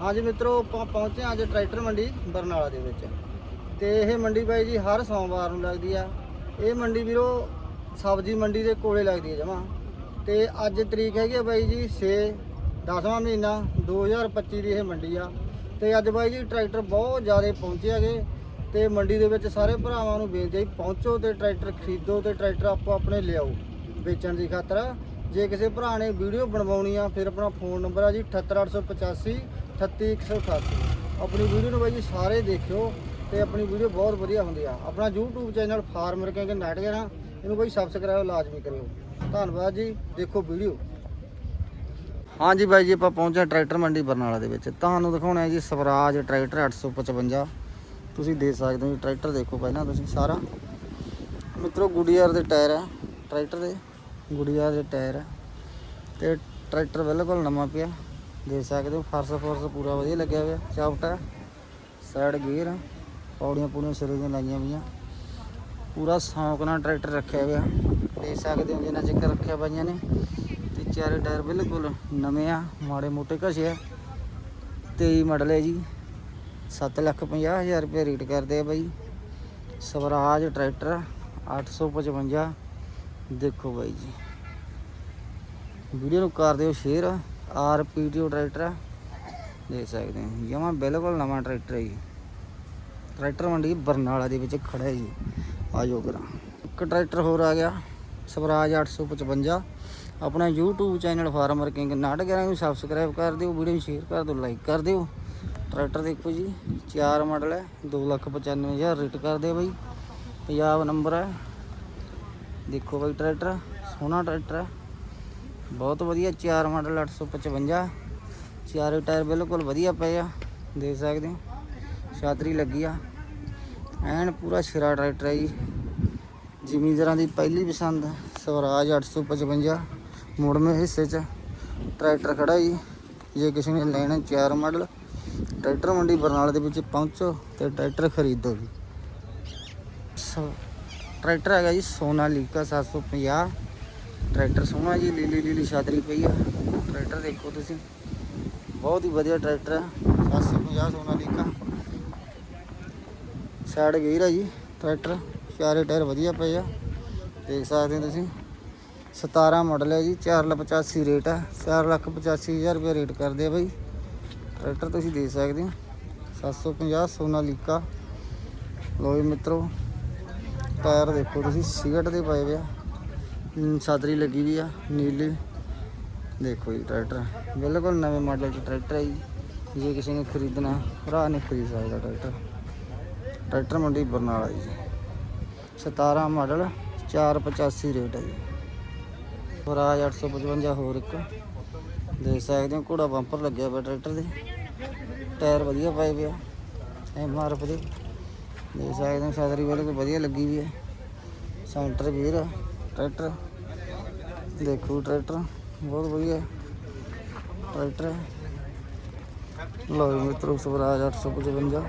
ਹਾਂਜੀ ਮਿੱਤਰੋ ਆਪਾਂ ਪਹੁੰਚੇ ਹਾਂ ਅੱਜ ਟਰੈਕਟਰ ਮੰਡੀ ਬਰਨਾਲਾ ਦੇ ਵਿੱਚ। ਤੇ ਇਹ ਮੰਡੀ ਬਾਈ ਜੀ ਹਰ ਸੋਮਵਾਰ ਨੂੰ ਲੱਗਦੀ ਆ। ਇਹ ਮੰਡੀ ਵੀਰੋ ਸਬਜ਼ੀ ਮੰਡੀ ਦੇ ਕੋਲੇ ਲੱਗਦੀ ਹੈ ਜਮਾ। ਤੇ ਅੱਜ ਤਰੀਕ ਹੈਗੀ ਆ ਬਾਈ ਜੀ 6 10ਵਾਂ ਮਹੀਨਾ 2025 ਦੀ ਇਹ ਮੰਡੀ ਆ। ਤੇ ਅੱਜ ਬਾਈ ਜੀ ਟਰੈਕਟਰ ਬਹੁਤ ਜ਼ਿਆਦਾ ਪਹੁੰਚੇ ਹੈਗੇ। ਤੇ ਮੰਡੀ ਦੇ ਵਿੱਚ ਸਾਰੇ ਭਰਾਵਾਂ ਨੂੰ ਬੇਨਤੀ ਹੈ ਪਹੁੰਚੋ ਤੇ ਟਰੈਕਟਰ ਖਰੀਦੋ ਤੇ ਟਰੈਕਟਰ ਆਪੋ ਆਪਣੇ ਲਿਆਓ ਵੇਚਣ ਦੀ ਖਾਤਰ। ਜੇ ਕਿਸੇ ਭਰਾ ਨੇ ਵੀਡੀਓ ਬਣਵਾਉਣੀ ਆ, ਫਿਰ ਆਪਣਾ ਫੋਨ ਨੰਬਰ ਆ ਜੀ 78885 38188 ਆਪਣੀ ਵੀਡੀਓ ਨੂੰ ਬਾਈ ਜੀ ਸਾਰੇ ਦੇਖਿਓ ਤੇ ਆਪਣੀ ਵੀਡੀਓ ਬਹੁਤ ਵਧੀਆ ਹੁੰਦੀ ਆ। ਆਪਣਾ YouTube ਚੈਨਲ ਫਾਰਮਰ ਕਹਿੰਗੇ ਨਾਟਕ ਨਾ ਇਹਨੂੰ ਬਾਈ ਸਬਸਕ੍ਰਾਈਬ ਲਾਜ਼ਮੀ ਕਰਿਓ। ਧੰਨਵਾਦ ਜੀ, ਦੇਖੋ ਵੀਡੀਓ। ਹਾਂਜੀ ਬਾਈ ਜੀ, ਆਪਾਂ ਪਹੁੰਚੇ ਟਰੈਕਟਰ ਮੰਡੀ ਬਰਨਾਲਾ ਦੇ ਵਿੱਚ। ਤੁਹਾਨੂੰ ਦਿਖਾਉਣਾ ਹੈ ਜੀ ਸਵਰਾਜ ਟਰੈਕਟਰ 855 ਤੁਸੀਂ ਦੇਖ ਸਕਦੇ ਹੋ ਜੀ, ਟਰੈਕਟਰ ਦੇਖੋ ਪਹਿਲਾਂ ਤੁਸੀਂ ਸਾਰਾ। ਮਿੱਤਰੋ, ਗੁਡੀਆਰ ਦੇ ਟਾਇਰ ਹੈ ਟਰੈਕਟਰ ਦੇ। ਗੁਡੀਆਰ ਦੇ ਟਾਇਰ ਹੈ ਤੇ ਟਰੈਕਟਰ ਬਿਲਕੁਲ ਨਵਾਂ ਪਿਆ। ਦੇਖ ਸਕਦੇ ਹੋ, ਫਰਸ ਫਰਸ ਪੂਰਾ ਵਧੀਆ ਲੱਗਿਆ ਹੋਇਆ ਚਾਪਟਾ ਸਾਈਡ ਗੇਅਰ ਪੌੜੀਆਂ ਪੂੜੀਆਂ ਸਿਰੇ ਦੀਆਂ ਲਾਈਆਂ ਹੋਈਆਂ। ਪੂਰਾ ਸ਼ੌਂਕ ਨਾਲ ਟਰੈਕਟਰ ਰੱਖਿਆ ਹੋਇਆ। ਦੇਖ ਸਕਦੇ ਹੋ ਜਿੰਨਾ ਚੱਕਰ ਰੱਖਿਆ ਪਈਆਂ ਨੇ। ਤੇ ਚਾਰੇ ਟਾਇਰ ਬਿਲਕੁਲ ਨਵੇਂ ਆ, ਮਾੜੇ ਮੋਟੇ ਘਸੇ ਆ। 23 ਮਾਡਲ ਹੈ ਜੀ। 7 ਲੱਖ 50 ਹਜ਼ਾਰ ਰੁਪਏ ਰੇਟ ਕਰਦੇ ਆ ਬਾਈ। ਸਵਰਾਜ ਟਰੈਕਟਰ 855 ਦੇਖੋ ਬਾਈ ਜੀ। ਵੀਡੀਓ ਨੂੰ ਕਰ ਦਿਓ ਸ਼ੇਅਰ। ਆਰਪੀਟੀਓ ਟਰੈਕਟਰ ਆ। ਦੇਖ ਸਕਦੇ ਹੋ। ਜਮਾ ਬਿਲਕੁਲ ਨਵਾਂ ਟਰੈਕਟਰ ਹੈ ਜੀ। ਟਰੈਕਟਰ ਮੰਡੀ ਬਰਨਾਲਾ ਦੇ ਵਿੱਚ ਖੜਾ ਹੈ ਜੀ। ਆਜੋ ਕਰਾਂ ਇੱਕ ਟਰੈਕਟਰ ਹੋਰ ਆ ਗਿਆ, ਸਵਰਾਜ 855 ਆਪਣਾ YouTube ਚੈਨਲ ਫਾਰਮਰ ਕਿੰਗ ਨਾਟਕ ਨੂੰ ਸਬਸਕ੍ਰਾਈਬ ਕਰ ਦਿਓ, ਵੀਡੀਓ ਨੂੰ ਸ਼ੇਅਰ ਕਰ ਦਿਓ ਲਾਈਕ ਕਰ ਦਿਓ। ਟਰੈਕਟਰ ਦੇਖੋ ਜੀ, ਚਾਰ ਮਾਡਲ ਹੈ 295000 ਰੇਟ ਕਰਦੇ ਆ ਬਾਈ। ਪੰਜਾਬ ਨੰਬਰ ਹੈ। ਦੇਖੋ ਬਾਈ ਟਰੈਕਟਰ, ਸੋਹਣਾ ਟਰੈਕਟਰ ਹੈ। ਬਹੁਤ ਵਧੀਆ, ਚਾਰ ਮਾਡਲ 855 ਚਾਰੇ ਟਾਇਰ ਬਿਲਕੁਲ ਵਧੀਆ ਪਏ ਆ, ਦੇਖ ਸਕਦੇ ਹੋ। ਛਾਤਰੀ ਲੱਗੀ ਆ। ਐਨ ਪੂਰਾ ਸਿਰਾ ਟਰੈਕਟਰ ਹੈ ਜੀ। ਜ਼ਿਮੀਂਦਾਰਾਂ ਦੀ ਪਹਿਲੀ ਪਸੰਦ, ਸਵਰਾਜ 855 ਮੁੜਵੇਂ ਹਿੱਸੇ 'ਚ ਟਰੈਕਟਰ ਖੜਾ ਜੀ। ਜੇ ਕਿਸੇ ਨੇ ਲੈਣਾ ਚਾਰ ਮਾਡਲ, ਟਰੈਕਟਰ ਮੰਡੀ ਬਰਨਾਲਾ ਦੇ ਵਿੱਚ ਪਹੁੰਚੋ ਤੇ ਟਰੈਕਟਰ ਖਰੀਦੋ ਜੀ। ਸ- ਟਰੈਕਟਰ ਹੈਗਾ ਜੀ ਸੋਨਾਲੀਕਾ 750 ਟਰੈਕਟਰ ਸੋਹਣਾ ਜੀ ਲੀਲੀ ਲੀਲੀ ਛਾਤਰੀ ਪਈ ਆ। ਟਰੈਕਟਰ ਦੇਖੋ ਤੁਸੀਂ। ਬਹੁਤ ਹੀ ਵਧੀਆ ਟਰੈਕਟਰ ਹੈ 750 ਸੋਨਾਲੀਕਾ। ਸਾਈਡ ਗੇਅਰ ਆ ਜੀ, ਟਰੈਕਟਰ। ਚਾਰੇ ਟਾਇਰ ਵਧੀਆ ਪਏ ਆ। ਦੇਖ ਸਕਦੇ ਹੋ ਤੁਸੀਂ। 17 ਮਾਡਲ ਹੈ ਜੀ 485 ਰੇਟ ਹੈ 485000 ਰੁਪਏ ਰੇਟ ਕਰਦੇ ਆ ਬਾਈ। ਟਰੈਕਟਰ ਤੁਸੀਂ ਦੇਖ ਸਕਦੇ ਹੋ। 750 ਸੋਨਾਲੀਕਾ। ਲੋ ਜੀ ਮਿੱਤਰੋ, ਟਾਇਰ ਦੇਖੋ ਤੁਸੀਂ ਸਿਗਟ ਦੇ ਪਏ ਪਿਆ ਸਾਦਰੀ ਲੱਗੀ ਵੀ ਆ, ਨੀਲੀ। ਦੇਖੋ ਜੀ ਟਰੈਕਟਰ। ਬਿਲਕੁਲ ਨਵੇਂ ਮਾਡਲ ਚ ਟਰੈਕਟਰ ਹੈ ਜੀ। ਜੇ ਕਿਸੇ ਨੇ ਖਰੀਦਣਾ, ਭਰਾ ਨੇ ਖਰੀਦ ਸਕਦਾ ਟਰੈਕਟਰ। ਟਰੈਕਟਰ ਮੰਡੀ ਬਰਨਾਲਾ ਜੀ। 17 ਮਾਡਲ 485 ਰੇਟ ਹੈ ਜੀ। ਸਵਰਾਜ 855 ਹੋਰ ਇੱਕ। ਦੇਖ ਸਕਦੇ ਹੋ, ਘੋੜਾ ਬੰਪਰ ਲੱਗਿਆ ਪਿਆ ਟਰੈਕਟਰ ਦੇ। ਟਾਇਰ ਵਧੀਆ ਪਾਏ ਪਿਆ ਐਮ ਆਰ ਐਫ ਦੇ। ਦੇਖ ਸਕਦੇ ਹੋ, ਸਾਦਰੀ ਬਿਲਕੁਲ ਵਧੀਆ ਲੱਗੀ ਵੀ ਹੈ ਸੈਂਟਰ ਵੀਰ ਹੈ ਟਰੈਕਟਰ। ਦੇਖੋ ਟਰੈਕਟਰ, ਬਹੁਤ ਵਧੀਆ। ਟਰੈਕਟਰ ਹੈ। ਲਓ ਜੀ ਮਿੱਤਰੋ, ਸਵਰਾਜ 855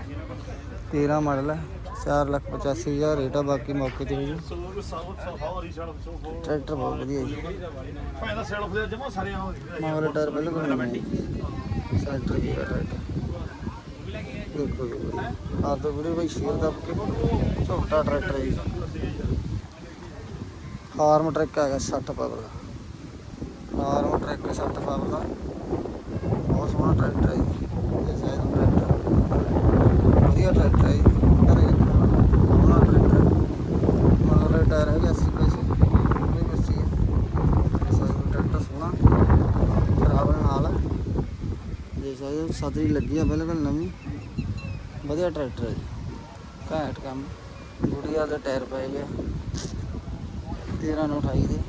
13 ਮਾਡਲ ਹੈ। 485000 ਰੇਟ ਆ, ਬਾਕੀ ਮੌਕੇ ਤੇ ਹੋ ਜੀ ਟਰੈਕਟਰ ਬਹੁਤ ਵਧੀਆ ਜੀ। ਭਾਵੇਂ ਸੈਲਫ ਦੇ ਜਮਾ ਸਾਰੇ ਆ ਮਗਰ ਟਾਇਰ ਬਿਲਕੁਲ ਨਵੇਂ ਸੈਂਟਰ ਵੀ ਟਰੈਕਟਰ ਦੇਖੋ ਜੀ ਆ ਤੋਂ ਵੀਡੀਓ ਬਾਈ ਸ਼ੇਅਰ ਦੱਬ ਕੇ ਛੋਟਾ ਟਰੈਕਟਰ ਹੈ ਜੀ। ਫਾਰਮ ਟਰੱਕ ਹੈਗਾ 60 ਪਾਵਰ ਦਾ। ਟਰੈਕਟਰ ਟਰੈਕ 60 ਪਾਵਰ ਦਾ। ਬਹੁਤ ਸੋਹਣਾ ਟਰੈਕਟਰ ਹੈ ਜੀ। ਇਹ ਸਾਈਜ਼ ਟਰੈਕਟਰ ਵਧੀਆ ਟਰੈਕਟਰ ਹੈ ਜੀ। ਘਰੇ ਸੋਹਣਾ ਟਰੈਕਟਰ ਮਗਰ ਟਾਇਰ ਹੈਗਾ 80 ਪੈਸੇ ਕੋਈ ਬੱਸੀ ਹੈ। ਸਾਈਜ਼ ਟਰੈਕਟਰ ਸੋਹਣਾ। ਖਰਾਬ ਨਾਲ। ਹੈ। ਦੇਖ ਸਕਦੇ ਲੱਗੀ ਆ ਬਿਲਕੁਲ ਨਵੀਂ। ਵਧੀਆ ਟਰੈਕਟਰ ਹੈ ਜੀ। ਘੈਂਟ ਕੰਮ। ਗੁੜੀਆ ਦੇ ਟਾਇਰ ਪਏ ਗਏ 13 ਨੂੰ 28 ਦੇ।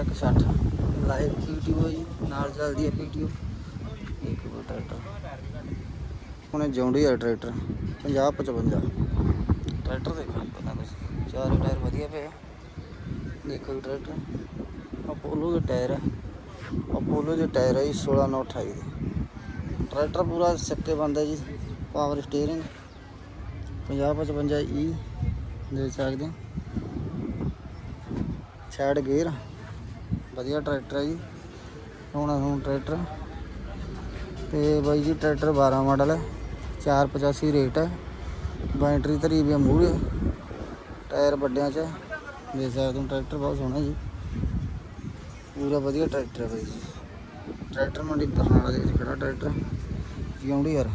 ਟਰੈਕ 60 ਲਾਈਵ ਪੀਟੀਓ ਜੀ, ਨਾਲ ਚੱਲਦੀ ਹੈ ਪੀਟੀਓ ਇੱਕ ਉਹ ਟਰੈਕਟਰ। ਹੁਣੇ ਜੌਂਡੀ ਆ ਟਰੈਕਟਰ 50 55 ਟਰੈਕਟਰ ਦੇਖੋ ਪਤਾ ਤੁਸੀਂ। ਚਾਰੇ ਟਾਇਰ ਵਧੀਆ ਪਏ ਦੇਖੋ ਟਰੈਕਟਰ। ਅਪੋਲੋ ਦੇ ਟਾਇਰ ਹੈ ਅਪੋਲੋ ਦੇ ਟਾਇਰ ਹੈ ਜੀ 16 ਨੌ 28 ਦੇ। ਟਰੈਕਟਰ ਪੂਰਾ ਸੱਕੇ ਬੰਦਾ ਜੀ ਪਾਵਰ ਸਟੀਅਰਿੰਗ 50 55 ਈ ਦੇ ਸਕਦੇ ਹੋ। ਸਾਈਡ ਗੇਅਰ ਵਧੀਆ ਟਰੈਕਟਰ ਹੈ ਜੀ। ਹੁਣ ਹੁਣ ਟਰੈਕਟਰ। ਤੇ ਬਾਈ ਜੀ, ਟਰੈਕਟਰ 12 ਮਾਡਲ ਹੈ। 485 ਰੇਟ ਹੈ। ਬੈਟਰੀ ਧਰੀ ਵੀ ਆ ਮੂਹਰੇ। ਟਾਇਰ ਵੱਡਿਆਂ ਚ ਹੈ। ਦੇਖ ਸਕਦੇ ਹੋ, ਟਰੈਕਟਰ ਬਹੁਤ ਸੋਹਣਾ ਜੀ। ਪੂਰਾ ਵਧੀਆ ਟਰੈਕਟਰ ਹੈ ਬਾਈ ਜੀ। ਟਰੈਕਟਰ ਮੰਡੀ ਬਰਨਾਲਾ ਦੇ ਵਿੱਚ ਖੜਾ ਟਰੈਕਟਰ ਜਿਉਂਦੀ ਯਾਰ,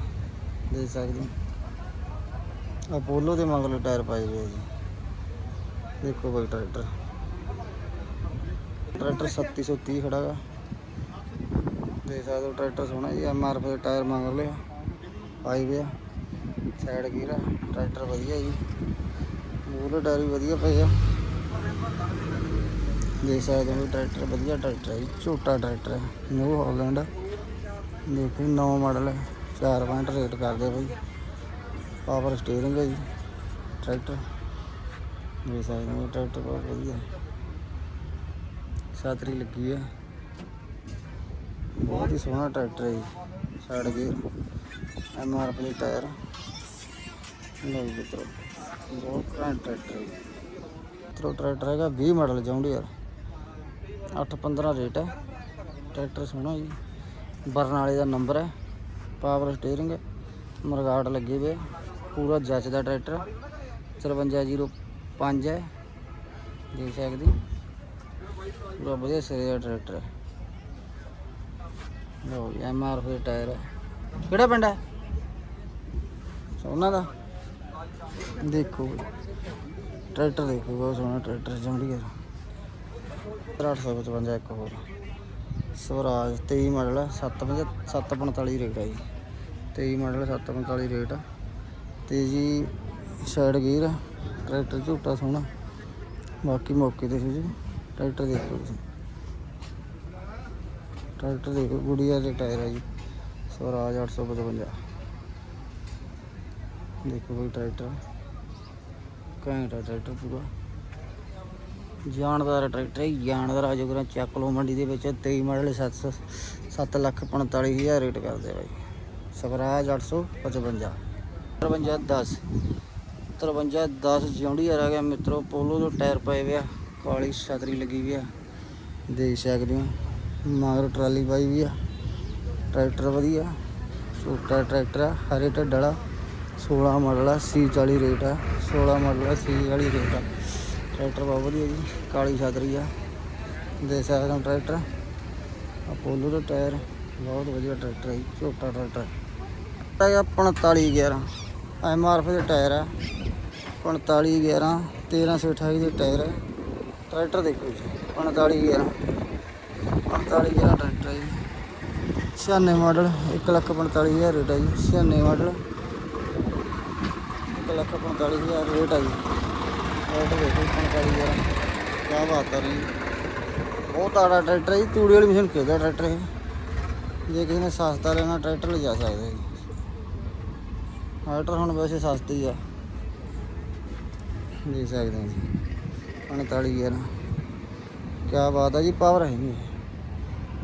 ਦੇਖ ਸਕਦੇ ਹੋ। ਅਪੋਲੋ ਦੇ ਮਗਲੇ ਟਾਇਰ ਪਾਏ ਹੋਏ ਜੀ। ਦੇਖੋ ਬਾਈ ਟਰੈਕਟਰ। ਟਰੈਕਟਰ 3730 ਖੜਾ ਗਾ। ਦੇਖ ਸਕਦੇ ਹੋ ਟਰੈਕਟਰ ਸੋਹਣਾ ਜੀ ਐਮਆਰਐਫ ਦੇ ਟਾਇਰ ਮੰਗ ਲਿਆ ਪਾਈ ਹੋਏ ਆ ਸਾਈਡ ਗੀਰ ਆ ਟਰੈਕਟਰ ਵਧੀਆ ਜੀ। ਮੂਹਰੇ ਟਾਇਰ ਵੀ ਵਧੀਆ ਪਏ ਆ। ਦੇਖ ਸਕਦੇ ਹੋ ਵੀ ਟਰੈਕਟਰ ਵਧੀਆ ਟਰੈਕਟਰ ਹੈ ਜੀ ਛੋਟਾ ਟਰੈਕਟਰ ਹੈ ਨਿਊ ਹਾਲੈਂਡ। ਦੇਖੋ ਜੀ, ਨੌ ਮਾਡਲ ਹੈ 4 ਪੁਆਇੰਟ ਰੇਟ ਕਰਦੇ ਬਾਈ। ਪਾਵਰ ਸਟੀਅਰਿੰਗ ਹੈ ਜੀ ਟਰੈਕਟਰ। ਦੇਖ ਸਕਦੇ ਹੋ ਟਰੈਕਟਰ ਬਹੁਤ ਵਧੀਆ। ਸਾਤਰੀ ਲੱਗੀ ਹੈ ਬਹੁਤ ਹੀ ਸੋਹਣਾ ਟਰੈਕਟਰ ਹੈ ਜੀ side gear M R P tyre ਲਓ ਮਿੱਤਰੋ, ਬਹੁਤ ਘੈਂਟ ਟਰੈਕਟਰ ਹੈ ਜੀ। ਮਿੱਤਰੋ, ਟਰੈਕਟਰ ਹੈਗਾ 20 ਮਾਡਲ ਜਾਉਂਦੇ ਯਾਰ। 815 ਰੇਟ ਹੈ। ਟਰੈਕਟਰ ਸੋਹਣਾ ਜੀ। ਬਰਨਾਲੇ ਦਾ ਨੰਬਰ ਹੈ। ਪਾਵਰ ਸਟੀਅਰਿੰਗ ਮਰਗਾਟ ਲੱਗੇ ਹੋਏ ਪੂਰਾ ਜੱਚ ਦਾ ਟਰੈਕਟਰ। 5305 ਹੈ। ਦੇਖ ਸਕਦੇ ਪੂਰਾ ਵਧੀਆ ਸਿਰੇ ਟਰੈਕਟਰ ਹੈ। ਐਮ ਆਰ ਫਿਰ ਟਾਇਰ ਕਿਹੜਾ ਪਿੰਡ ਹੈ? ਸੋਨਾ ਦਾ? ਦੇਖੋ ਟਰੈਕਟਰ ਦੇਖੋ, ਬਹੁਤ ਸੋਹਣਾ ਟਰੈਕਟਰ ਜੰਡੀ ਹੈ। 855 ਇੱਕ ਹੋਰ। ਸਵਰਾਜ 23 ਮਾਡਲ ਹੈ 750 745 ਰੇਟ ਹੈ ਜੀ। 23 ਮਾਡਲ 745 ਰੇਟ। ਆ ਤੇ ਜੀ ਸਾਈਡ ਗੇਅਰ ਆ ਟਰੈਕਟਰ ਝੂਟਾ ਸੋਹਣਾ। ਬਾਕੀ ਮੌਕੇ ਤੇ ਸੀ ਜੀ। ਟਰੈਕਟਰ ਦੇਖੋ ਤੁਸੀਂ। ਟਰੈਕਟਰ ਦੇਖੋ ਗੁੜੀਆ ਦੇ ਟਾਇਰ ਹੈ ਜੀ। ਸਵਰਾਜ 855 ਦੇਖੋ ਬਈ ਟਰੈਕਟਰ। ਘੈਂਟ ਟਰੈਕਟਰ ਪੂਰਾ। ਜਾਨਦਾਰ ਟਰੈਕਟਰ ਹੈ ਜਾਨਦਾਰ ਆ ਜੋ ਕਰਾਂ ਚੱਕ ਲਓ ਮੰਡੀ ਦੇ ਵਿੱਚ। 23 ਮਾਡਲ 700 7 ਲੱਖ 45000 ਰੇਟ ਕਰਦੇ ਬਾਈ। ਸਵਰਾਜ 855 53 10 53 10 ਜਿਉਂਦੀ ਆ ਗਿਆ ਮਿੱਤਰੋ, ਪੋਲੋ ਦੇ ਟਾਇਰ ਪਏ ਵਿਆ ਕਾਲੀ ਛਤਰੀ ਲੱਗੀ ਵੀ ਆ ਦੇਖ ਸਕਦੇ ਹੋ। ਮਗਰ ਟਰਾਲੀ ਪਾਈ ਵੀ ਆ ਟਰੈਕਟਰ ਵਧੀਆ ਛੋਟਾ ਟਰੈਕਟਰ ਆ ਹਰੇ ਢੱਡ ਵਾਲਾ 16 ਮਾਡਲ ਆ ਸੀ 40 ਰੇਟ ਆ 16 ਮਾਡਲ ਆ ਸੀ ਵਾਲੀ ਰੇਟ ਆ। ਟਰੈਕਟਰ ਬਹੁਤ ਵਧੀਆ ਜੀ ਕਾਲੀ ਛਤਰੀ ਆ ਦੇਖ ਸਕਦੇ ਹੋ ਟਰੈਕਟਰ। ਅਪੋਲੋ ਦਾ ਟਾਇਰ ਬਹੁਤ ਵਧੀਆ ਟਰੈਕਟਰ ਹੈ ਜੀ, ਛੋਟਾ ਟਰੈਕਟਰ ਹੈ 45 11 ਐਮ ਆਰ ਦੇ ਟਾਇਰ ਆ 45 11 1328 ਦੇ ਟਾਇਰ ਹੈ ਟਰੈਕਟਰ ਦੇਖੋ ਜੀ 45 11 45 11 ਟਰੈਕਟਰ ਹੈ ਜੀ। 96 ਮਾਡਲ 1 ਲੱਖ 45000 ਰੇਟ ਹੈ ਜੀ 96 ਮਾਡਲ। 1 ਲੱਖ 45000 ਰੇਟ ਹੈ ਜੀ। ਟਰੈਕਟਰ ਦੇਖੋ 45 11 ਕਿਆ ਬਾਤ ਆ ਜੀ। ਬਹੁਤ ਆੜਾ ਟਰੈਕਟਰ ਹੈ ਜੀ, ਤੂੜੀ ਵਾਲੀ ਮਸ਼ੀਨ ਕਿਹਦਾ ਟਰੈਕਟਰ ਹੈ ਜੇ ਕਿਸੇ ਨੇ ਸਸਤਾ ਲੈਣਾ, ਟਰੈਕਟਰ ਲਿਜਾ ਸਕਦੇ ਜੀ। ਟਰੈਕਟਰ ਹੁਣ ਵੈਸੇ ਸਸਤੀ ਆ। ਦੇਖ ਸਕਦੇ ਹਾਂ ਜੀ। 45 ਯਾਰ ਕੀ ਬਾਤ ਆ ਜੀ ਪਾਵਰ ਹੈ ਜੀ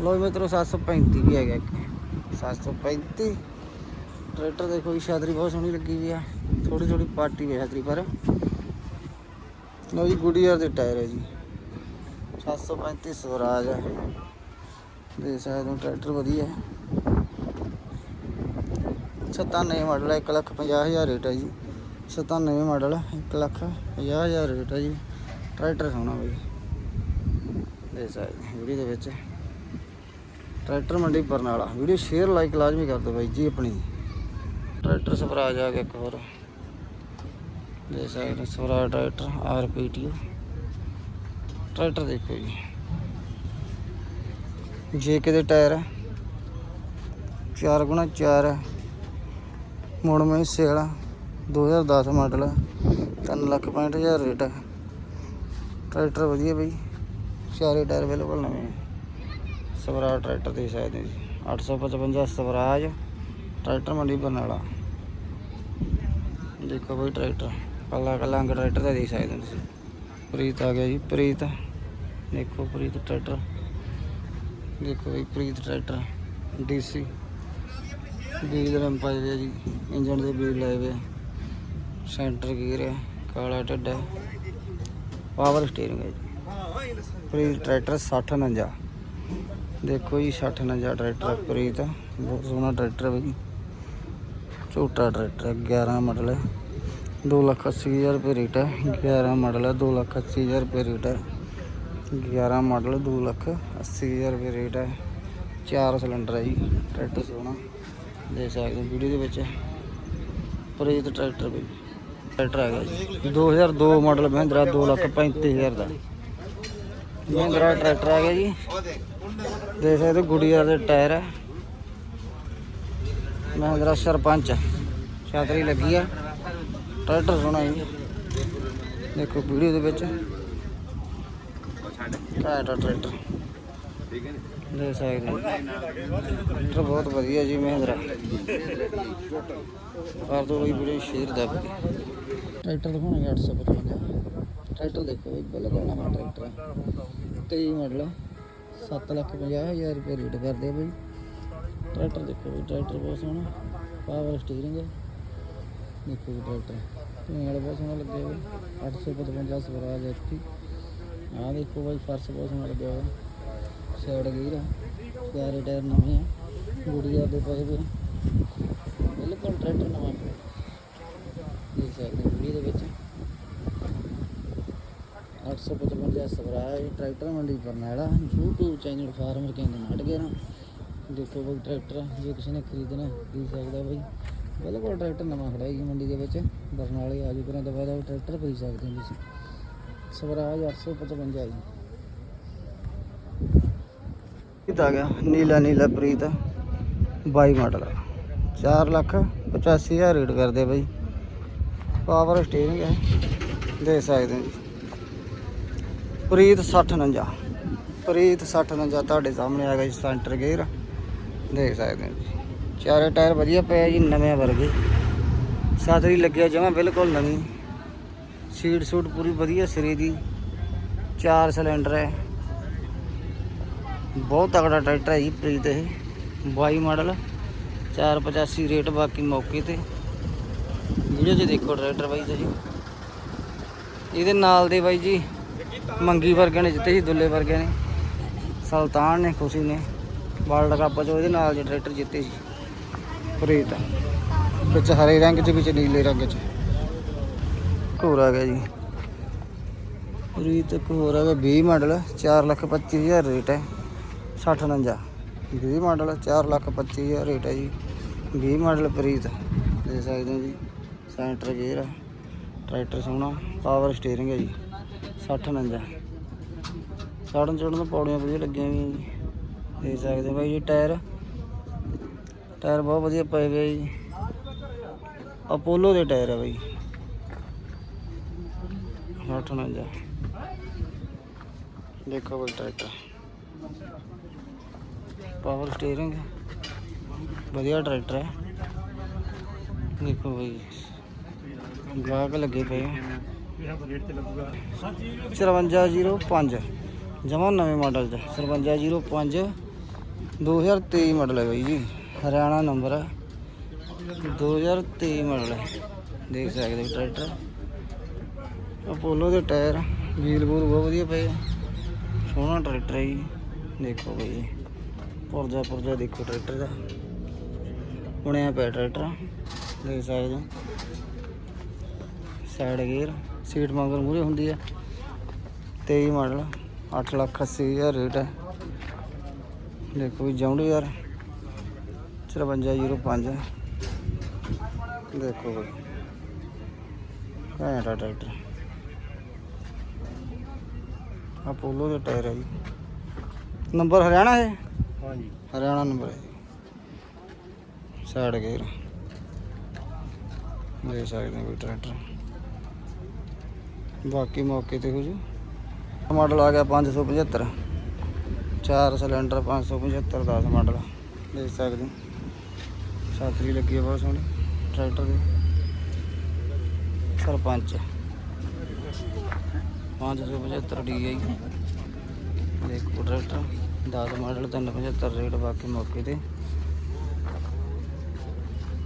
ਲੋ ਮਿੱਤਰੋ 735 ਵੀ ਹੈਗਾ ਇੱਕ। 735 ਟਰੈਕਟਰ ਦੇਖੋ ਜੀ, ਛਤਰੀ ਬਹੁਤ ਸੋਹਣੀ ਲੱਗੀ ਵੀ ਆ। ਥੋੜੀ ਥੋੜੀ ਪਾਰਟੀ ਵੀ ਛਤਰੀ, ਪਰ ਲੋ ਜੀ ਗੁੱਡੀਅਰ ਦੇ ਟਾਇਰ ਹੈ ਜੀ। 735 ਸਵਰਾਜ ਹੈ ਦੇ ਸਕਦੇ ਹੋ, ਟਰੈਕਟਰ ਵਧੀਆ ਹੈ। 97 ਮਾਡਲ ਹੈ 1 ਲੱਖ 50 ਹਜ਼ਾਰ ਰੇਟ ਹੈ ਜੀ। 97 ਮਾਡਲ 1 ਲੱਖ 50 ਹਜ਼ਾਰ ਰੇਟ ਹੈ ਜੀ। ਟਰੈਕਟਰ ਸੋਹਣਾ ਬਈ। ਦੇਖ ਵੀਡੀਓ ਦੇ ਵਿੱਚ। ਟਰੈਕਟਰ ਮੰਡੀ ਬਰਨਾਲਾ। ਵੀਡੀਓ ਸ਼ੇਅਰ ਲਾਈਕ ਲਾਜ਼ਮੀ ਕਰ ਦਿਓ ਬਾਈ ਜੀ ਆਪਣੀ। ਟਰੈਕਟਰ ਸਵਰਾਜ ਆ ਗਿਆ ਇੱਕ ਹੋਰ। ਦੇਖ ਸਕਦੇ ਹੋ, ਸਵਰਾਜ ਟਰੈਕਟਰ ਆਰਪੀਟੀਓ ਟਰੈਕਟਰ ਦੇਖੋ ਜੀ। ਜੇ ਕਿਤੇ ਟਾਇਰ ਹੈ 4 ਗੁਣਾ 4 ਹੈ। ਮੋੜਵੇਂ ਹਿੱਸੇ ਵਾਲਾ 2010 ਮਾਡਲ ਹੈ। 3 ਲੱਖ 65 ਹਜ਼ਾਰ ਰੇਟ ਹੈ। ਟਰੈਕਟਰ ਵਧੀਆ ਬਈ। ਚਾਰੇ ਟਾਇਰ ਬਿਲਕੁਲ ਨਵੇਂ। ਸਵਰਾਜ ਟਰੈਕਟਰ ਦੇ ਸਕਦੇ ਹੋ ਜੀ। 855 ਸਵਰਾਜ, ਟਰੈਕਟਰ ਮੰਡੀ ਬਰਨਾਲਾ। ਦੇਖੋ ਬਈ ਟਰੈਕਟਰ, ਕੱਲਾ ਕੱਲਾ ਅੰਗ ਟਰੈਕਟਰ ਦਾ ਦੇਖ ਸਕਦੇ ਤੁਸੀਂ। ਪ੍ਰੀਤ ਆ ਗਿਆ ਜੀ, ਪ੍ਰੀਤ। ਦੇਖੋ ਪ੍ਰੀਤ ਟਰੈਕਟਰ। ਦੇਖੋ ਬਈ ਪ੍ਰੀਤ ਟਰੈਕਟਰ, ਡੀਸੀ। ਬੀਜ ਰੰਮ ਪਾਏ ਹੋਏ ਆ ਜੀ ਇੰਜਨ ਦੇ ਬੀਜ ਲਾਏ ਹੋਏ ਸੈਂਟਰ ਗੀਅਰ ਹੈ ਕਾਲਾ ਢੱਡਾ ਪਾਵਰ ਸਟੀਅਰਿੰਗ ਹੈ ਜੀ। ਪ੍ਰੀਤ ਟਰੈਕਟਰ 6049 ਦੇਖੋ ਜੀ 60 ਨੰਜਾ ਟਰੈਕਟਰ, ਪ੍ਰੀਤ। ਬਹੁਤ ਸੋਹਣਾ ਟਰੈਕਟਰ ਹੈ ਬਈ ਛੋਟਾ ਟਰੈਕਟਰ ਹੈ 11 ਮਾਡਲ ਹੈ। 2 ਲੱਖ 80 ਹਜ਼ਾਰ ਰੁਪਏ ਰੇਟ ਹੈ। 11 ਮਾਡਲ ਹੈ 2 ਲੱਖ 80 ਹਜ਼ਾਰ ਰੁਪਏ ਰੇਟ ਹੈ। 11 ਮਾਡਲ 2 ਲੱਖ 80 ਹਜ਼ਾਰ ਰੁਪਏ ਰੇਟ ਹੈ। ਚਾਰ ਸਿਲੰਡਰ ਹੈ ਜੀ, ਟਰੈਕਟਰ ਸੋਹਣਾ। ਦੇ ਸਕਦੇ ਹੋ ਵੀਡੀਓ ਦੇ ਵਿੱਚ। ਪ੍ਰੀਤ ਟਰੈਕਟਰ ਵੀ ਟਰੈਕਟਰ ਹੈਗਾ ਜੀ। 2002 ਮਾਡਲ ਮਹਿੰਦਰਾ 2 ਲੱਖ 35 ਹਜ਼ਾਰ ਦਾ। ਮਹਿੰਦਰਾ ਟਰੈਕਟਰ ਹੈਗਾ ਜੀ। ਦੇਖ ਸਕਦੇ ਗੁੜੀਆ ਦੇ ਟਾਇਰ ਹੈ ਮਹਿੰਦਰਾ ਸਰਪੰਚ ਛਾਤਰੀ ਲੱਗੀ ਆ। ਟਰੈਕਟਰ ਸੋਹਣਾ ਜੀ। ਦੇਖੋ ਵੀਡੀਓ ਦੇ ਵਿੱਚ। Tractor tractor. ਦੇਖ ਸਕਦੇ ਹੋ। ਬਹੁਤ ਵਧੀਆ ਜੀ, ਮਹਿੰਦਰਾ। ਕਰ ਦੋ ਬਈ ਵੀਡੀਓ ਸ਼ੇਅਰ ਦਾ ਟਰੈਕਟਰ ਦਿਖਾਉਣਗੇ 855 ਟਰੈਕਟਰ ਦੇਖੋ ਬਈ ਬਿਲਕੁਲ ਨਵਾਂ ਟਰੈਕਟਰ। ਹੈ 23 ਮਾਡਲ 7 ਲੱਖ 50 ਹਜ਼ਾਰ ਰੁਪਏ ਰੇਟ ਕਰਦੇ ਆ ਬਈ। ਟਰੈਕਟਰ ਦੇਖੋ ਬਈ ਟਰੈਕਟਰ ਬਹੁਤ ਸੋਹਣਾ। ਪਾਵਰ ਸਟੀਅਰਿੰਗ ਹੈ ਦੇਖੋ ਜੀ ਟਰੈਕਟਰ। ਨਾਲ ਬਹੁਤ ਸੋਹਣਾ ਲੱਗਿਆ ਬਈ। 855 ਸਵਰਾਜ ਐਫਟੀ ਆਹ ਦੇਖੋ ਬਈ, ਫਰਸ਼ ਬਹੁਤ ਸੋਹਣਾ ਲੱਗਿਆ ਹੋਇਆ। ਸਾਈਡ ਗੇਅਰ ਆ। ਸਾਰੇ ਟਾਇਰ ਨਵੇਂ ਆ। ਗੁੜੀਆ ਦੇ ਪਏ ਵੇ ਬਿਲਕੁਲ ਟਰੈਕਟਰ ਨਵਾਂ। ਸਕਦੇ ਦੇ ਵਿੱਚ 855 ਸਵਰਾਜ ਟਰੈਕਟਰ ਮੰਡੀ ਬਰਨਾਲਾ YouTube ਚੈਨਲ ਫਾਰਮਰ ਕਹਿੰਦੇ ਨਟ ਦੇਖੋ ਬਈ ਟਰੈਕਟਰ, ਜੇ ਕਿਸੇ ਨੇ ਖਰੀਦਣਾ, ਖਰੀਦ ਸਕਦਾ ਬਈ। ਬਿਲਕੁਲ ਟਰੈਕਟਰ ਨਵਾਂ ਖੜਾ ਹੈ ਮੰਡੀ ਦੇ ਵਿੱਚ। ਬਰਨਾਲੇ ਆਜੂ ਕਰਾਂ ਦਵਾ ਟਰੈਕਟਰ ਖਰੀਦ ਸਕਦੇ ਹੋ ਤੁਸੀਂ। ਸਵਰਾਜ 855 ਜੀ ਇਹ ਆ ਗਿਆ, ਨੀਲਾ ਨੀਲਾ ਪ੍ਰੀਤ 22 ਮਾਡਲ। 4 ਲੱਖ 85 ਹਜ਼ਾਰ ਰੇਟ ਕਰਦੇ ਬਾਈ। ਪਾਵਰ ਸਟੀਅਰਿੰਗ ਹੈ। ਦੇਖ ਸਕਦੇ ਹੋ ਜੀ। ਪ੍ਰੀਤ 6049 ਪ੍ਰੀਤ 6049 ਤੁਹਾਡੇ ਸਾਹਮਣੇ ਆ ਗਿਆ ਜੀ, ਸੈਂਟਰ ਗੇਅਰ। ਦੇਖ ਸਕਦੇ ਹੋ ਜੀ। ਚਾਰੇ ਟਾਇਰ ਵਧੀਆ ਪਏ ਜੀ, ਨਵੇਂ ਵਰਗੇ। ਸਾਦਰੀ ਲੱਗਿਆ ਜਮਾ ਬਿਲਕੁਲ ਨਵੀਂ। ਸੀਟ ਸੂਟ ਪੂਰੀ ਵਧੀਆ ਸਿਰੇ ਦੀ। ਚਾਰ ਸਿਲੰਡਰ ਹੈ। ਬਹੁਤ ਤਗੜਾ ਟਰੈਕਟਰ ਹੈ ਜੀ ਪ੍ਰੀਤ ਇਹ। 22 ਮਾਡਲ। 485 ਰੇਟ ਬਾਕੀ ਮੌਕੇ ਤੇ। ਵੀਡੀਓ 'ਚ ਦੇਖੋ ਟਰੈਕਟਰ ਬਾਈ ਤੁਸੀਂ। ਇਹਦੇ ਨਾਲ ਦੇ ਬਾਈ ਜੀ ਮੰਗੀ ਵਰਗੇ ਨੇ ਜਿੱਤੇ ਸੀ ਦੁੱਲੇ ਵਰਗੇ ਨੇ। ਸੁਲਤਾਨ ਨੇ ਖੁਸ਼ੀ ਨੇ। ਵਰਲਡ ਕੱਪ 'ਚ ਉਹਦੇ ਨਾਲ ਜੇ ਟਰੈਕਟਰ ਜਿੱਤੇ ਸੀ। ਪ੍ਰੀਤ ਵਿੱਚ ਹਰੇ ਰੰਗ 'ਚ ਵਿੱਚ ਨੀਲੇ ਰੰਗ 'ਚ। ਘੋਰ ਆ ਗਿਆ ਜੀ। ਪ੍ਰੀਤ ਘੋਰ ਆ ਗਿਆ 20 ਮਾਡਲ 4 ਲੱਖ 25 ਹਜ਼ਾਰ ਰੇਟ ਹੈ। 60 49 20 ਮਾਡਲ 4 ਲੱਖ 25 ਹਜ਼ਾਰ ਰੇਟ ਹੈ ਜੀ। 20 ਮਾਡਲ ਪ੍ਰੀਤ ਦੇ ਸਕਦੇ ਹੋ ਜੀ। ਸੈਂਟਰ ਗੇਅਰ ਹੈ ਟਰੈਕਟਰ ਸੋਹਣਾ ਪਾਵਰ ਸਟੀਅਰਿੰਗ ਹੈ ਜੀ 60 49 ਸਾੜਨ ਚੜਨ ਤੋਂ ਪੌੜੀਆਂ ਵਧੀਆ ਲੱਗੀਆਂ ਵੀ ਜੀ ਦੇਖ ਸਕਦੇ ਹੋ ਬਾਈ ਜੀ, ਟਾਇਰ ਟਾਇਰ ਬਹੁਤ ਵਧੀਆ ਪਏ ਗਏ ਜੀ। ਅਪੋਲੋ ਦੇ ਟਾਇਰ ਹੈ ਬਾਈ। 60 49 ਦੇਖੋ ਬਾਈ ਟਰੈਕਟਰ। ਪਾਵਰ ਸਟੀਅਰਿੰਗ ਵਧੀਆ ਟਰੈਕਟਰ ਹੈ ਦੇਖੋ ਬਾਈ। ਗਾਹਕ ਲੱਗੇ ਪਏ ਆ। 5305 ਜਮਾ ਨਵੇਂ ਮਾਡਲ ਚ 5305 2023 ਮਾਡਲ ਹੈ ਬਾਈ ਜੀ। ਹਰਿਆਣਾ ਨੰਬਰ ਹੈ। 2023 ਮਾਡਲ ਹੈ। ਦੇਖ ਸਕਦੇ ਹੋ ਟਰੈਕਟਰ। ਅਪੋਲੋ ਦੇ ਟਾਇਰ। ਵੀਲ ਬੂਲ ਬਹੁਤ ਵਧੀਆ ਪਏ ਆ। ਸੋਹਣਾ ਟਰੈਕਟਰ ਹੈ ਜੀ। ਦੇਖੋ ਬਈ ਪੁਰਜਾ ਪੁਰਜਾ ਦੇਖੋ ਟਰੈਕਟਰ ਦਾ। ਬਣਿਆ ਪਿਆ ਟਰੈਕਟਰ। ਦੇਖ ਸਕਦੇ ਹੋ। ਸਾਈਡ ਗੇਅਰ ਸੀਟ ਮਗਰ ਮੂਰੇ ਹੁੰਦੀ ਹੈ 23 ਮਾਡਲ 8 ਲੱਖ 80 ਹਜ਼ਾਰ ਰੇਟ ਹੈ। ਦੇਖੋ ਵੀ ਜੌਂਡ ਯਾਰ 5305 ਦੇਖੋ ਬਈ ਘੈਂਟ ਆ ਟਰੈਕਟਰ ਅਪੋਲੋ ਦੇ ਟਾਇਰ ਹੈ ਜੀ। ਨੰਬਰ ਹਰਿਆਣਾ ਹੈ? ਹਾਂਜੀ। ਹਰਿਆਣਾ ਨੰਬਰ ਹੈ ਜੀ। ਸਾਈਡ ਗੇਅਰ ਦੇਖ ਸਕਦੇ ਵੀ ਟਰੈਕਟਰ ਬਾਕੀ ਮੌਕੇ ਤੇ ਹੋ ਜੂ। ਮਾਡਲ ਆ ਗਿਆ 575 ਚਾਰ ਸਿਲੰਡਰ 575 10 ਮਾਡਲ। ਦੇਖ ਸਕਦੇ ਹੋ। ਛਾਤਰੀ ਲੱਗੀ ਹੈ ਬਹੁਤ ਸੋਹਣੀ। ਟਰੈਕਟਰ ਦੀ। ਸਰਪੰਚ। 575 ਡੀਆਈ ਦੇਖੋ ਟਰੈਕਟਰ। 10 ਮਾਡਲ 375 ਰੇਟ ਬਾਕੀ ਮੌਕੇ ਤੇ।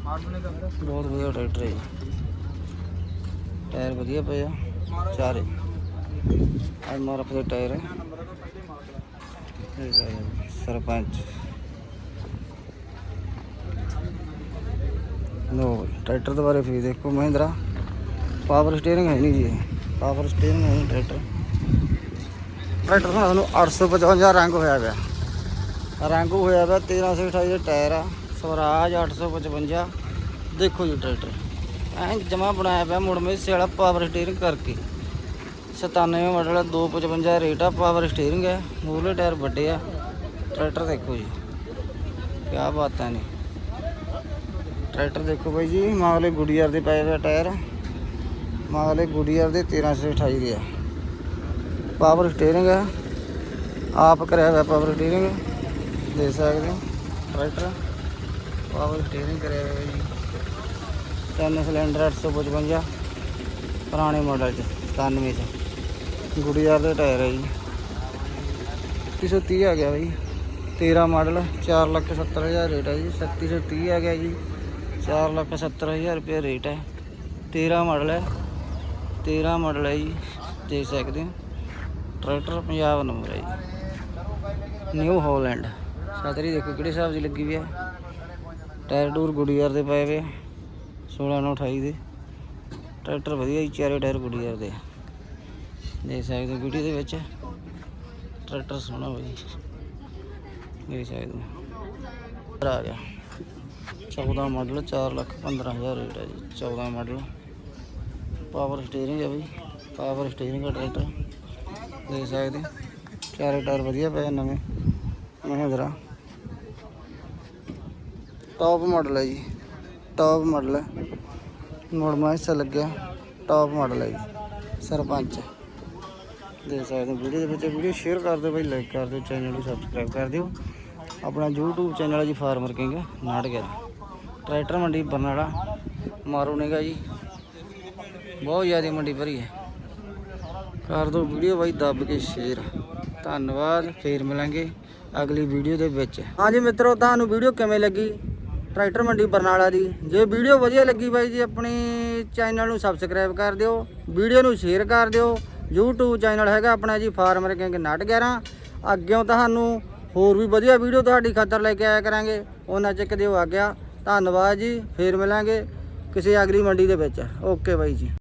ਬਹੁਤ ਵਧੀਆ ਟਰੈਕਟਰ ਹੈ ਜੀ। ਟਾਇਰ ਵਧੀਆ ਪਏ ਆ। ਚਾਰੇ ਐਮਆਰਐਫ ਦੇ ਟਾਇਰ ਹੈ ਇਹ ਸਾਰੇ ਸਰਪੰਚ ਨੋ ਟਰੈਕਟਰ ਦੇ ਬਾਰੇ ਫਿਰ ਦੇਖੋ ਮਹਿੰਦਰਾ ਪਾਵਰ ਸਟੀਅਰਿੰਗ ਹੈ ਨਹੀਂ ਜੀ ਇਹ ਪਾਵਰ ਸਟੀਅਰਿੰਗ ਹੈ ਨਹੀਂ ਟਰੈਕਟਰ ਟਰੈਕਟਰ ਦਾ ਤੁਹਾਨੂੰ 855 ਰੰਗ ਹੋਇਆ ਪਿਆ ਰੰਗ ਹੋਇਆ ਪਿਆ 1328 ਦੇ ਟਾਇਰ ਆ ਸਵਰਾਜ 855 ਦੇਖੋ ਜੀ ਟਰੈਕਟਰ ਐਂ ਜਮਾ ਬਣਾਇਆ ਪਿਆ ਮੁੜ ਮੇਸੇ ਵਾਲਾ ਪਾਵਰ ਸਟੀਅਰਿੰਗ ਕਰਕੇ। 97 ਮਾਡਲ 255 ਰੇਟ ਆ ਪਾਵਰ ਸਟੀਅਰਿੰਗ ਹੈ ਮੂਹਰੇ ਟਾਇਰ ਵੱਡੇ ਆ। ਟਰੈਕਟਰ ਦੇਖੋ ਜੀ ਕੀ ਬਾਤਾਂ ਨੇ। ਟਰੈਕਟਰ ਦੇਖੋ ਬਾਈ ਜੀ ਮਾਗਲੇ ਗੁਡੀਅਰ ਦੇ ਪਏ ਹੋਏ ਟਾਇਰ। ਮਾਗਲੇ ਗੁਡੀਅਰ ਦੇ 1328 ਦੇ ਆ। ਪਾਵਰ ਸਟੀਅਰਿੰਗ ਹੈ ਆਪ ਕਰਿਆ ਹੋਇਆ ਪਾਵਰ ਸਟੀਅਰਿੰਗ ਦੇ ਸਕਦੇ ਹੋ, ਟਰੈਕਟਰ। ਪਾਵਰ ਸਟੀਅਰਿੰਗ ਕਰਿਆ ਹੋਇਆ ਜੀ। ਤਿੰਨ ਸਿਲੰਡਰ 855 ਪੁਰਾਣੇ ਮਾਡਲ ਚ 97 ਚ। ਗੁਡੀਅਰ ਦੇ ਟਾਇਰ ਹੈ ਜੀ। 330 ਆ ਗਿਆ ਬਾਈ। 13 ਮਾਡਲ 470000 ਰੇਟ ਹੈ ਜੀ। 3730 ਆ ਗਿਆ ਜੀ। 470000 ਰੁਪਏ ਰੇਟ ਹੈ 13 ਮਾਡਲ ਹੈ 13 ਮਾਡਲ ਹੈ ਜੀ। ਦੇਖ ਸਕਦੇ ਹੋ। ਟਰੈਕਟਰ ਪੰਜਾਬ ਨੰਬਰ ਹੈ ਜੀ। New Holland. ਛਤਰੀ ਦੇਖੋ ਕਿਹੜੇ ਹਿਸਾਬ ਦੀ ਲੱਗੀ ਵੀ ਹੈ ਟਾਇਰ ਟੂਰ ਗੁਡੀਅਰ ਦੇ ਪਏ ਵੇ 16 ਨੂੰ 28 ਦੇ। ਟਰੈਕਟਰ ਵਧੀਆ ਜੀ, ਚਾਰੇ ਟਾਇਰ ਗੁੱਡੀ ਗੁਡੀਅਰ ਦੇ ਦੇਖ ਸਕਦੇ ਹੋ ਵੀਡੀਓ ਦੇ ਵਿੱਚ। ਟਰੈਕਟਰ ਸੋਹਣਾ ਹੋਈ ਦੇਖ ਸਕਦੇ ਹੋ। ਆ ਗਿਆ। 14 ਮਾਡਲ 4 ਲੱਖ 15000 ਰੇਟ ਹੈ ਜੀ। 14 ਮਾਡਲ ਪਾਵਰ ਸਟੀਅਰਿੰਗ ਹੈ ਬਈ। ਪਾਵਰ ਸਟੀਅਰਿੰਗ ਦਾ ਟਰੈਕਟਰ। ਦੇਖ ਸਕਦੇ ਚਾਰੇ ਟਾਇਰ ਵਧੀਆ ਪਏ ਨਵੇਂ। ਮਹਿੰਦਰਾ। ਟੌਪ ਮਾਡਲ ਹੈ ਜੀ। ਟੌਪ ਮਾਡਲ ਹੈ। ਨੋਰਮਲ ਹਿੱਸਾ ਲੱਗਿਆ। ਟੌਪ ਮਾਡਲ ਹੈ ਜੀ। ਸਰਪੰਚ। ਦੇ ਸਕਦੇ ਵੀਡੀਓ ਦੇ ਵਿੱਚ। ਵੀਡੀਓ ਸ਼ੇਅਰ ਕਰ ਦਿਓ ਭਾਈ ਲਾਈਕ ਕਰ ਦਿਓ ਚੈਨਲ ਨੂੰ ਸਬਸਕ੍ਰਾਈਬ ਕਰ ਦਿਓ। ਆਪਣਾ YouTube ਚੈਨਲ ਹੈ ਜੀ ਫਾਰਮਰ ਕਿੰਗ ਨਾਟ ਗਿਆ ਟਰੈਕਟਰ ਮੰਡੀ ਬਰਨਾਲਾ। ਮਾਰੂ ਨੇਗਾ ਜੀ। ਬਹੁਤ ਜ਼ਿਆਦਾ ਮੰਡੀ ਭਰੀ ਹੈ। ਕਰ ਦਿਓ ਵੀਡੀਓ ਬਾਈ, ਦੱਬ ਕੇ ਸ਼ੇਅਰ ਧੰਨਵਾਦ, ਫੇਰ ਮਿਲਾਂਗੇ ਅਗਲੀ ਵੀਡੀਓ ਦੇ ਵਿੱਚ। ਹਾਂਜੀ ਮਿੱਤਰੋ, ਤੁਹਾਨੂੰ ਵੀਡੀਓ ਕਿਵੇਂ ਲੱਗੀ? ਟਰੈਕਟਰ ਮੰਡੀ ਬਰਨਾਲਾ ਦੀ। ਜੇ ਵੀਡੀਓ ਵਧੀਆ ਲੱਗੀ ਬਾਈ ਜੀ, ਆਪਣੀ ਚੈਨਲ ਨੂੰ ਸਬਸਕ੍ਰਾਈਬ ਕਰ ਦਿਓ, ਵੀਡੀਓ ਨੂੰ ਸ਼ੇਅਰ ਕਰ ਦਿਓ। YouTube ਚੈਨਲ ਹੈਗਾ ਆਪਣਾ ਜੀ ਫਾਰਮਰ ਕਿੰਗ ਨਟ 11 ਅੱਗਿਓਂ ਤੁਹਾਨੂੰ ਹੋਰ ਵੀ ਵਧੀਆ ਵੀਡੀਓ ਤੁਹਾਡੀ ਖਾਤਰ ਲੈ ਕੇ ਆਇਆ ਕਰਾਂਗੇ। ਉਹਨਾਂ ਚੱਕ ਦਿਓ ਆ ਗਿਆ ਧੰਨਵਾਦ ਜੀ, ਫੇਰ ਮਿਲਾਂਗੇ ਕਿਸੇ ਅਗਲੀ ਮੰਡੀ ਦੇ ਵਿੱਚ। ਓਕੇ ਬਾਈ ਜੀ।